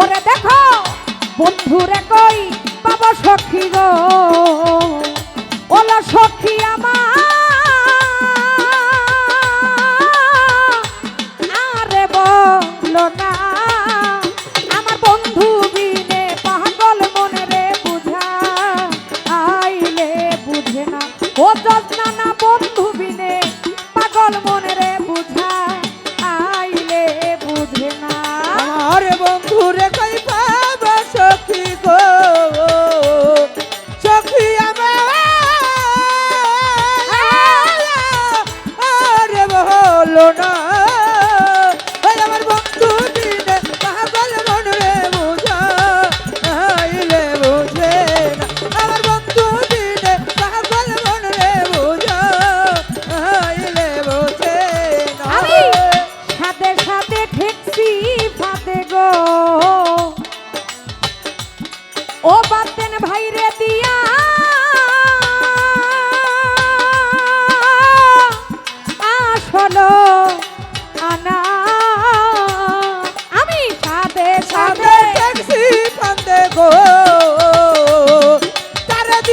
ওরে দেখো বন্ধুরে কই বাবা সখী গো। ওলা সখী আমার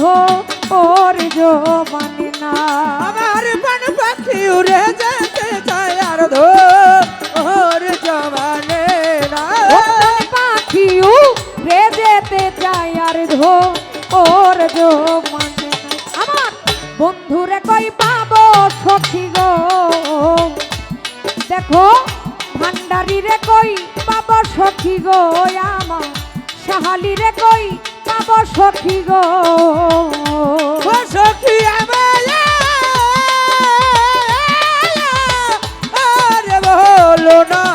ধো ওর জমানি না। আমার পান পাখি উড়ে যেতে চায় আর ধো ওর জমানে না। পাখি উড়ে যেতে চায় আর ধো ওর জমানে না। আমার বন্ধুরে কই পাবো সখী গো? দেখো ভান্ডারি রে কই পাবো সখী গো? আমার সাহালি রে কই যাব সখী গো। সখী আমার আরে বলো না।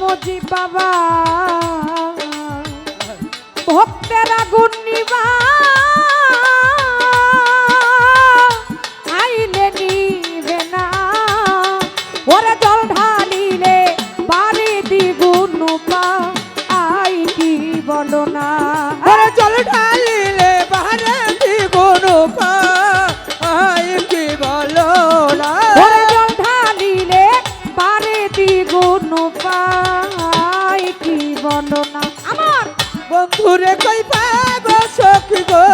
মজি বাবা। ভক্তের আগুন নিবা কোনো পাই কি বলো না আমার বন্ধুরে কই পাগো সখী গো।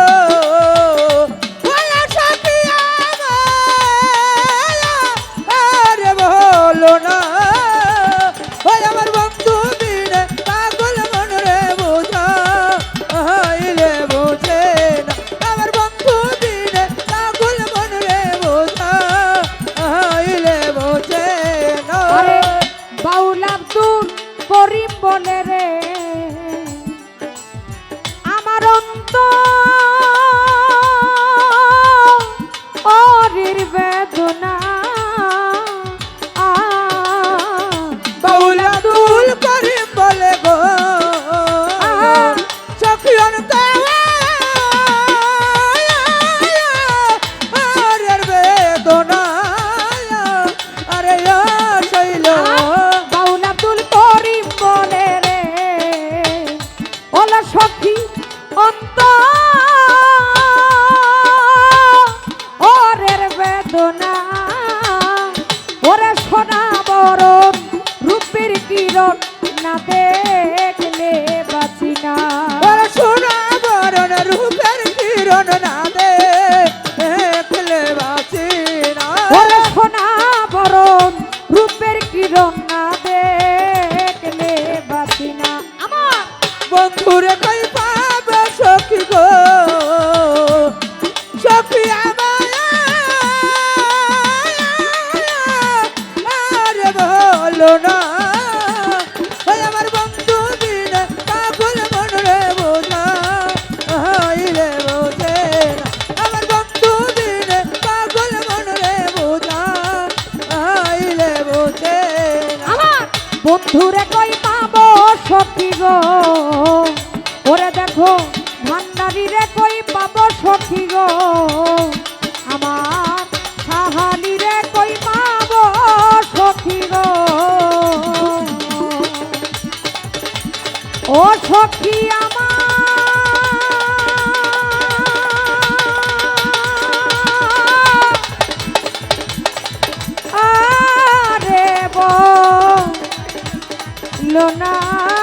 বেদনা ওরে সোনা বরণ রূপের কিরণ না দেখলে বাঁচি না। ওরে সোনা বরণ রূপের কিরণ না দে দেখলে বাঁচি না। ওরে সোনা বরণ রূপের কিরণ না দেখলে বাঁচি না। আমার বন্ধুরে কই সখী গো। ওরে দেখো, ভান্ডারি রে কই পাবো সখী গো? আমার সাহালি রে কই পাবো সখী গো? ও সখী আমার। না।